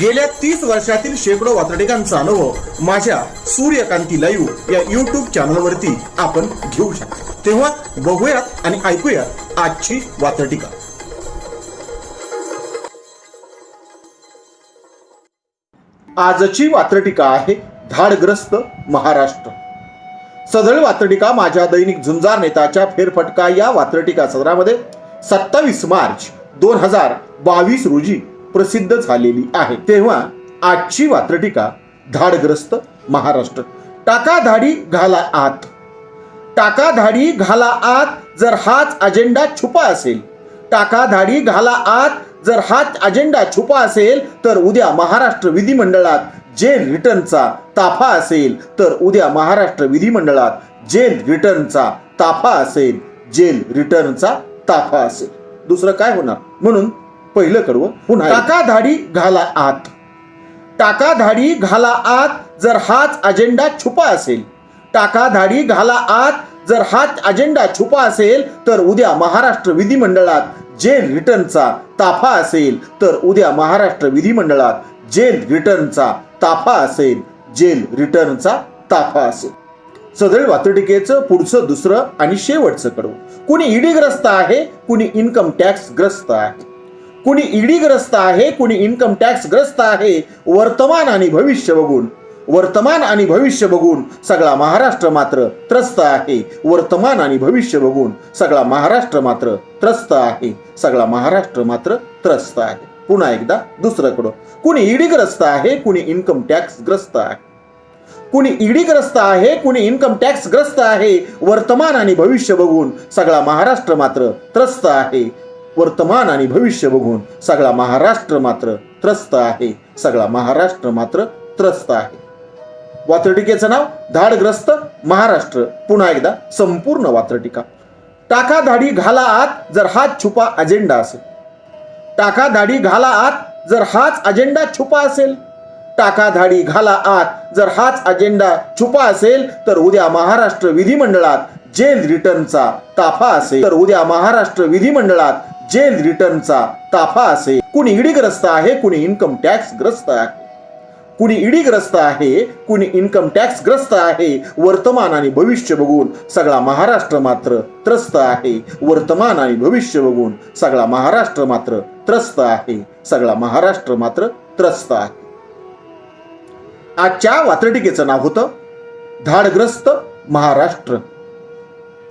गेल्या तीस वर्षातील शेकडो वातडिकांचा अनुभव माझ्या सूर्यकांती लाईव्ह या युट्यूब चॅनलवरती आपण घेऊ शकता. तेव्हा बघूयात आणि ऐकूयात आजची वातडिका आजची वात्रटिका आहे धाडग्रस्त महाराष्ट्र. सदळ वात्रटिका माझ्या दैनिक झुंजार नेताच्या फेरफटका या वात्रटिका सदरामध्ये सत्तावीस मार्च दोन हजार बावीस रोजी प्रसिद्ध झालेली आहे. तेव्हा आजची वात्रटीका धाडग्रस्त महाराष्ट्र. टाका धाडी घाला आत. टाका धाडी घाला आत जर हाच अजेंडा छुपा असेल. टाका धाडी घाला आत जर हाच अजेंडा छुपा असेल तर उद्या महाराष्ट्र विधिमंडळात जेल रिटर्नचा ताफा असेल तर उद्या महाराष्ट्र विधिमंडळात जेल रिटर्नचा ताफा असेल जेल रिटर्नचा ताफा असेल. दुसरं काय होणार? म्हणून पहिलं कडवं पुन्हा टाका धाडी घाला आत. टाका धाडी घाला आत जर हाच अजेंडा छुपा असेल. टाका धाडी घाला आत जर हाच अजेंडा छुपा असेल तर उद्या महाराष्ट्र विधिमंडळात जेल रिटर्नचा ताफा असेल तर उद्या महाराष्ट्र विधिमंडळात जेल रिटर्नचा ताफा असेल जेल रिटर्नचा ताफा असेल. सदळ वातटिकेचं पुढचं दुसरं आणि शेवटचं कडवं. कुणी ईडीग्रस्त आहे कुणी इन्कम टॅक्स ग्रस्त आहे. कुणी ईडीग्रस्त आहे कुणी इन्कम टॅक्स ग्रस्त आहे वर्तमान आणि भविष्य बघून. वर्तमान आणि भविष्य बघून सगळा महाराष्ट्र मात्र त्रस्त आहे. वर्तमान आणि भविष्य बघून सगळा महाराष्ट्र मात्र त्रस्त आहे. सगळा महाराष्ट्र मात्र त्रस्त आहे. पुन्हा एकदा दुसरंकडं. कुणी ईडीग्रस्त आहे कुणी इन्कम टॅक्स ग्रस्त आहे. कुणी ईडीग्रस्त आहे कुणी इन्कम टॅक्स ग्रस्त आहे वर्तमान आणि भविष्य बघून सगळा महाराष्ट्र मात्र त्रस्त आहे. वर्तमान आणि भविष्य बघून सगळा महाराष्ट्र मात्र त्रस्त आहे. सगळा महाराष्ट्र मात्र त्रस्त आहे. वात्रटिकेचं नाव धाडग्रस्त महाराष्ट्र. पुन्हा एकदा संपूर्ण वात्रटिका. टाका धाडी घाला आत जर हाच छुपा अजेंडा असेल. टाका धाडी घाला आत जर हाच अजेंडा छुपा असेल. टाका धाडी घाला आत जर हाच अजेंडा छुपा असेल तर उद्या महाराष्ट्र विधिमंडळात जेल रिटर्नचा ताफा असेल. तर उद्या महाराष्ट्र विधिमंडळात जेल रिटर्नचा ताफा असेल कुणी ईडीग्रस्त आहे कुणी इन्कम टॅक्स ग्रस्त आहे. कुणी ईडीग्रस्त आहे कुणी इन्कम टॅक्स ग्रस्त आहे. वर्तमान आणि भविष्य बघून सगळा महाराष्ट्र मात्र त्रस्त आहे. वर्तमान आणि भविष्य बघून सगळा महाराष्ट्र मात्र त्रस्त आहे. सगळा महाराष्ट्र मात्र त्रस्त आहे. आजच्या वात्रटिकेचं नाव होतं धाडग्रस्त महाराष्ट्र.